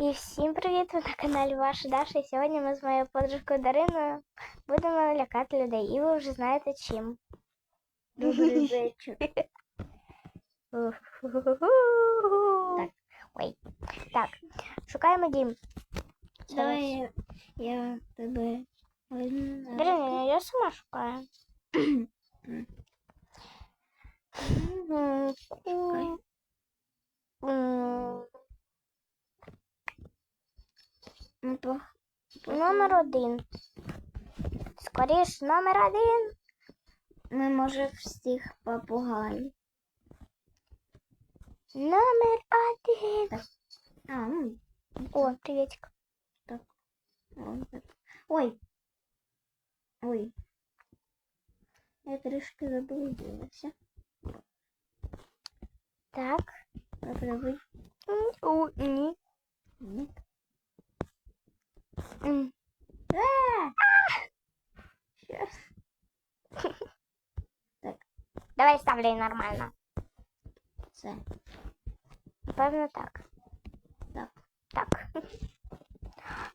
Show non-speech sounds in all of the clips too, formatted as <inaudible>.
І всім привіт! Ви на каналі Ваша Даша. І сьогодні ми з моєю подружкою Дариною будемо лякати людей. І ви вже знаєте чим. Добрий вечір. <laughs> Так. Ой. Так, шукаємо дім. Давай я, я тебе возьму. Дарина, я сама шукаю. <clears throat> По... Номер один. Скоріш, номер один. Ми може всіх попугай. Номер один. А, ну, О, приветик. так. Ой. Ой. Я трішки заблудилася. Так. Попробуй. У, ні. Нет. М. Сейчас. Давай ставлю нормально. Це. Певно так. Так. Так.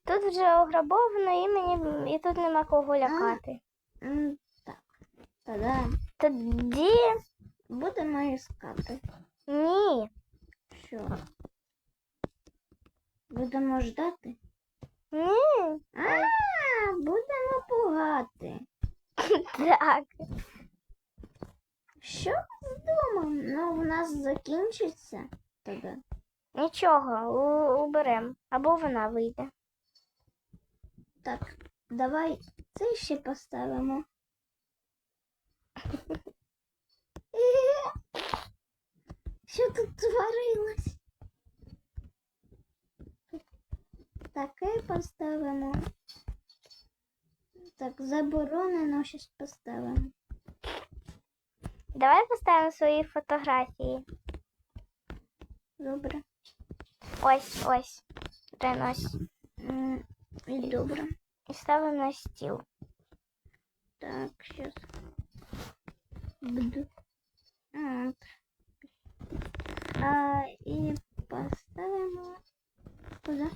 Тут вже ограбовано і мені і тут нема кого лякати. Так. Тоді Тоді будемо іскати. ні. Що? Будемо ждати? Ні. А, будемо пугати. <laughs> Так. Що ми думаємо? Ну, в нас закінчиться тоді. Нічого, у- уберем. Або вона вийде. Так, давай це ще поставимо. <laughs> Що тут творилось? Таке поставимо. Так, заборонено щось поставимо. Давай поставимо свої фотографії. Добре. Ось, ось. Принось. М, І добре. І ставимо на стіл. Так, сейчас. Буду. От. А, і поставимо куди?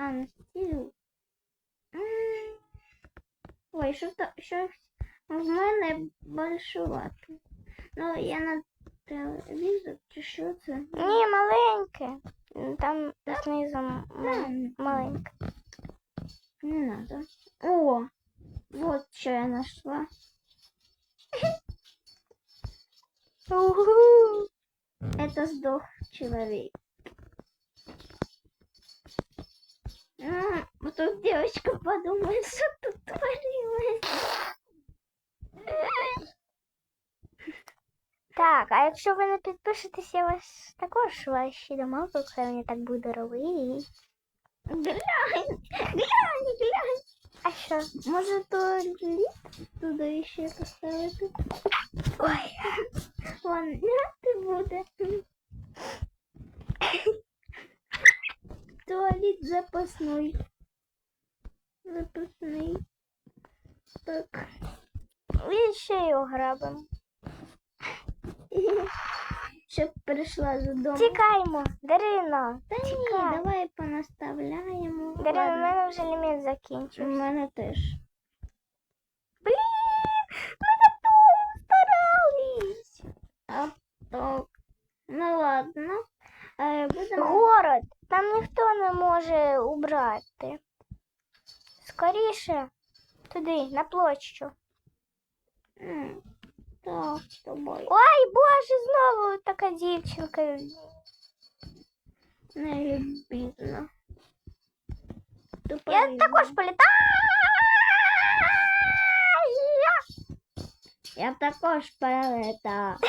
А, на стіл. М. Ой, що то щось в мене большувати. Ну, я на телевізор чи що це? Ні, маленьке. Там знизу м- М, маленьке. Не надо. О, вот что я нашла. Угу. Это сдох человек. М, Вот тут девочка подумает, что тут творилось. Так, а якщо ви не підпишетесь, я вас також ваші домовки, хай мені так буде робити. Глянь, глянь, глянь. А що? Может, туалет туда еще поставить? Ой. Ладно, ты буде. Туалет запасной. Запасный. Так. І ще й ограбимо. Щоб прийшла додому. Тікаймо, Дарино. Та ні, Тікай. давай понаставляємо. Дарино, у Ладно. мене вже ліміт У закінчився. мене теж. Блін, ми так довго старались. А, так. Ну ладно. Е, будемо. Город, там ніхто не може убрати. Скоріше туди, на площу. М, Так, з тобою. Ой, боже, знову така дівчинка. Не любізно. Я також політаю. Я також перелета. <laughs>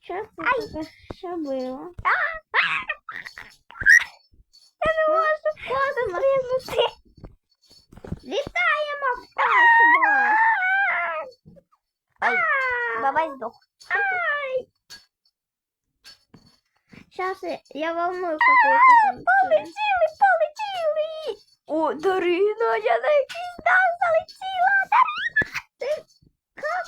Що це таке? Що було? Я не можу застрибнути. Вітаємо в космос! Ай, бабай здох. Ай! Сейчас я, волную какую-то. Полетіли, полетіли. О, Дарина, я на якийсь дах залетіла. Дарина. Как?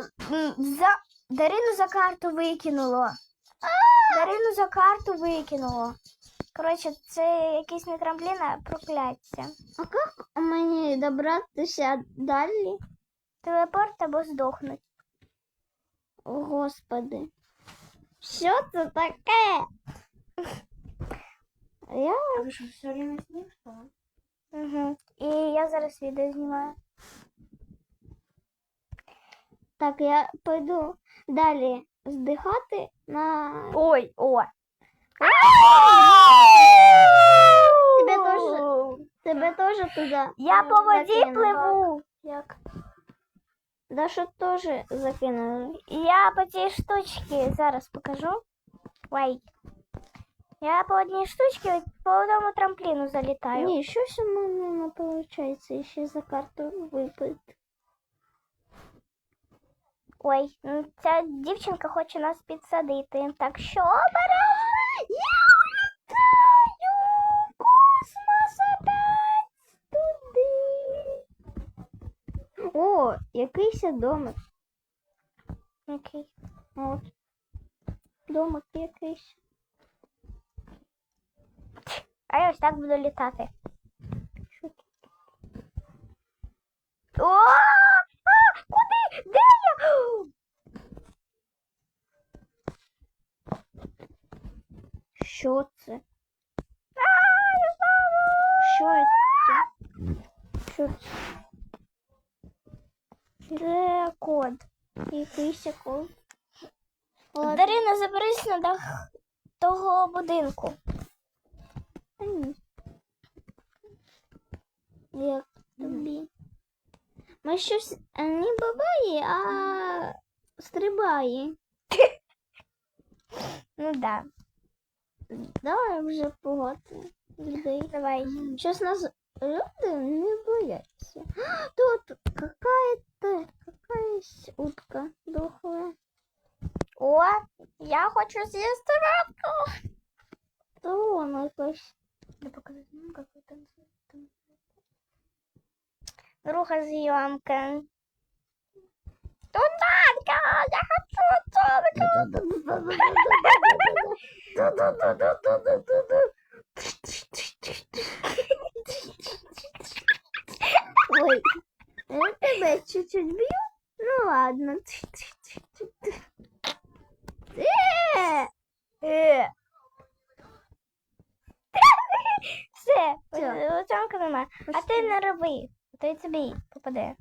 м, за Дарину за карту викинуло. Дарину за карту викинуло. Коротше, це якийсь не трамплін, а прокляття. А як мені добратися далі? Телепорт або здохнуть. О, Господи. Що це таке? Я А вы что, все время с ним. Угу. І я зараз відео знімаю. Так, я пойду далі здихати на Ой, о. Тебе теж тебе теж туди. Я по воді пливу. Як? Дашу теж закинули. Я по цій штучці зараз покажу. Wait. Я по одній штучці по одному трампліну залітаю. Ні, щось у мене не виходить ще за карту випити. Ой, ну, ця дівчинка хоче нас підсадити. Так що обережно. Я улітаю космос опять туди. О, якийсь домик. Окей. От. Домик якийсь. А я ось так буду літати. О! А! Куди? Де я? Що це? Що це? Що це? Це код. Якийсь. Ладно. Дарина, заберись на дах того будинку. Як тобі? Ми щось е, не бабає, а стрибає. <laughs> Ну да. Давай вже погоди людей. Давай. Щось нас люди не бояться. <gasps> Тут какая-то какая-то утка дохлая. О, я хочу з'їсти рибку. То вона якась. Да показать нам, как вы танцуете. Руха зйомка. Тунанка, я хочу тунанку. <laughs> Ой, я тебе чуть-чуть б'ю. Ну ладно. Все, оцінка нема. А ти не роби, то й тобі попаде.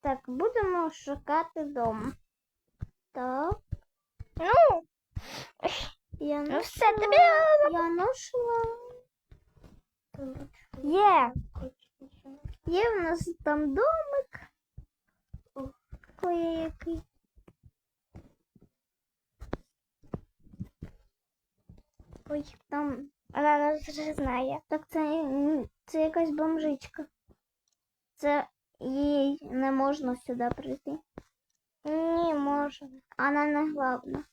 Так, будемо шукати дом. Так, Ну, я ну все, тобі Я нашла. є. Є в нас там домик. Кое-який. Ой, Там. вона нас вже знає. Так це, це якась бомжичка. Це їй не можна сюди прийти. Ні, може. Вона не главна.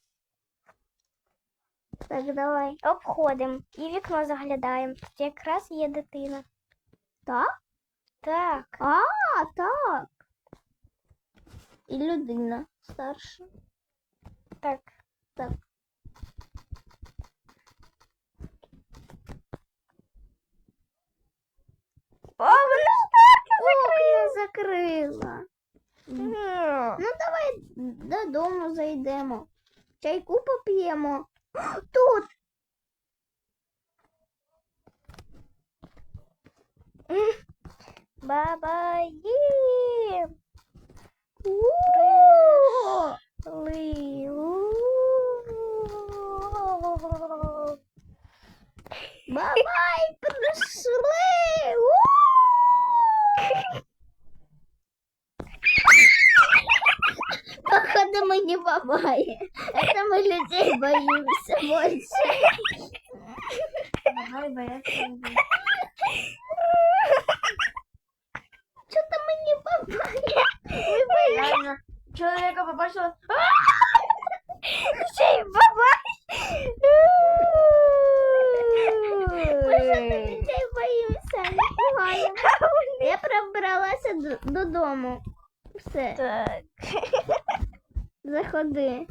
Так, давай. Обходимо і вікно заглядаємо. Тут якраз є дитина. Так? Так. А, так. І людина старша. Так. Так. О, вона Окна закрила. Ну, давай додому зайдемо. Чайку поп'ємо. Тут. Баба є. У-у-у. Ли. Бабай, пришли. У. Походу мы не бабаи. Это мы людей боимся больше. Давай бояться людей. Что-то мы не бабаи. Мы боимся. Реально. Человека побачила. Ще й баба. Мы что-то людей боимся. Не пугаем. Я пробралася д- додому. Все, Так. заходи.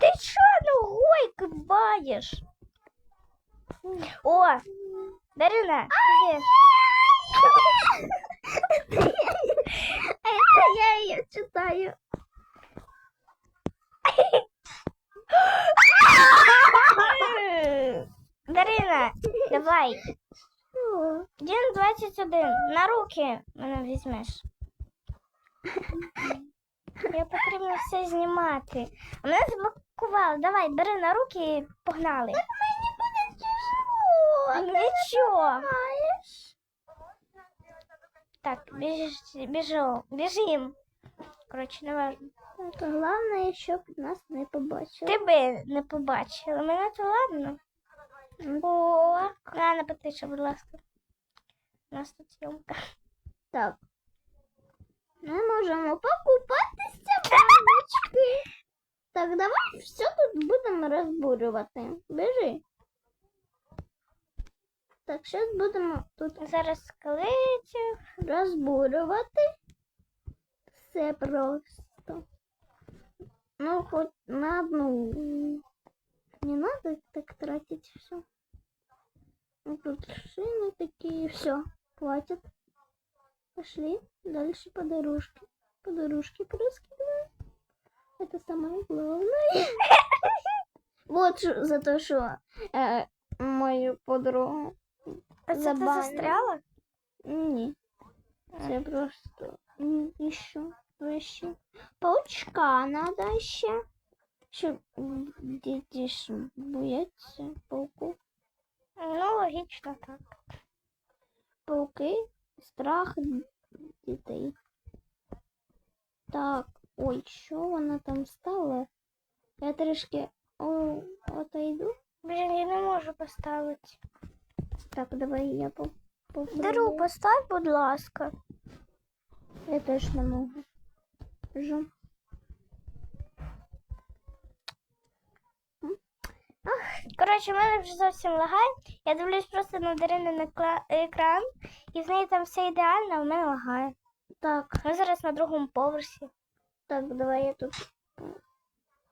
Ти що ногой кибаєш? О, Дарина. А это я ее читаю. Дарина, давай. О, Дін 21. На руки мене візьмеш. Я потрібно все знімати. А мене заблокували. Давай, бери на руки і погнали. мені буде тяжело. Нічого. Так, біж, біжу, біжим. Коротше, не важно. Ну, То головне, щоб нас не побачили. Ти би не побачила. Мене то ладно. О, Рано потише, будь ласка. У нас тут зйомка. Так. Ми можемо покупатися бабочки. Так, давай все тут будемо розбурювати. Біжи. Так, зараз будемо тут Зараз скелетів. розбурювати. Все просто. Ну, хоть на одну. Не надо так тратить все. Ну, тут шины такие, все, хватит. Пошли дальше по дорожке. По дорожке проскидываем. Это самое главное. <laughs> Вот за то, что э, мою подругу А ти Забавно. застряла? Ні. Це просто м, іще вище. Паучка надо ще. Щоб м, діти ж бояться пауку. Ну, логічно так. Пауки страх дітей. Так, ой, що вона там стала? Я трішки о, отойду. Блін, я не можу поставити. Так, давай я по попробую. постав, будь ласка. Я теж не можу. Жу. Коротше, в мене вже зовсім лагає. Я дивлюсь просто на Дарини екран, і в неї там все ідеально, а в мене лагає. Так, Ми зараз на другому поверсі. так, давай я тут.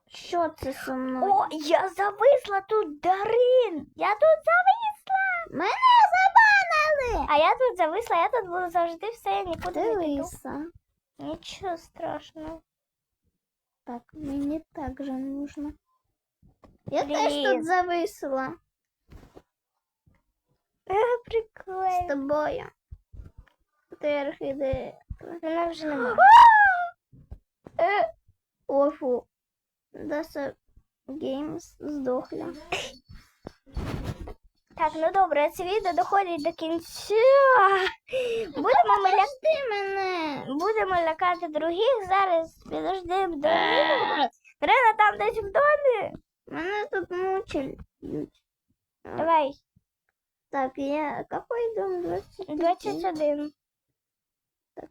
Що це со мною? О, я зависла тут, Дарин! Я тут зависла! Мене забанили! А я тут зависла, я тут буду завжди все, я нікуди не піду. Нічого страшного. Так, мені так же нужно. Я теж тут зависла Е, з Прикольно. тобою. Вверх іде. Вона вже немає. <gasps> Е, Офу. Даса Геймс здохла. Так, ну добре, це відео доходить до кінця. Будемо ми, ля... Мене. Будемо лякати других. Зараз підождемо до відео. Рена там десь в домі. Мене тут мучають. Давай, Так, я какой дом? 21? 21. Так.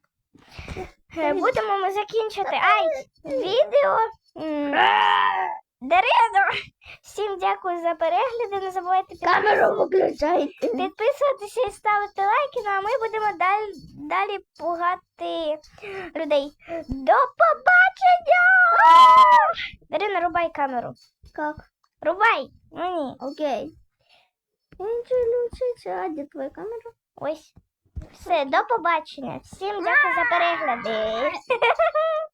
Е, Будемо ми закінчити. Ай, відео. Дарина, всім дякую за перегляди. Не забувайте виключайте. Підписуватися і ставити лайки, ну а ми будемо далі, далі пугати людей. До побачення! Дарина, рубай камеру. Как? Рубай! Мені. Окей. Я нічого не вчиться. А де твоя камера? Ось. Все, до побачення. Всім дякую за перегляди. <laughs>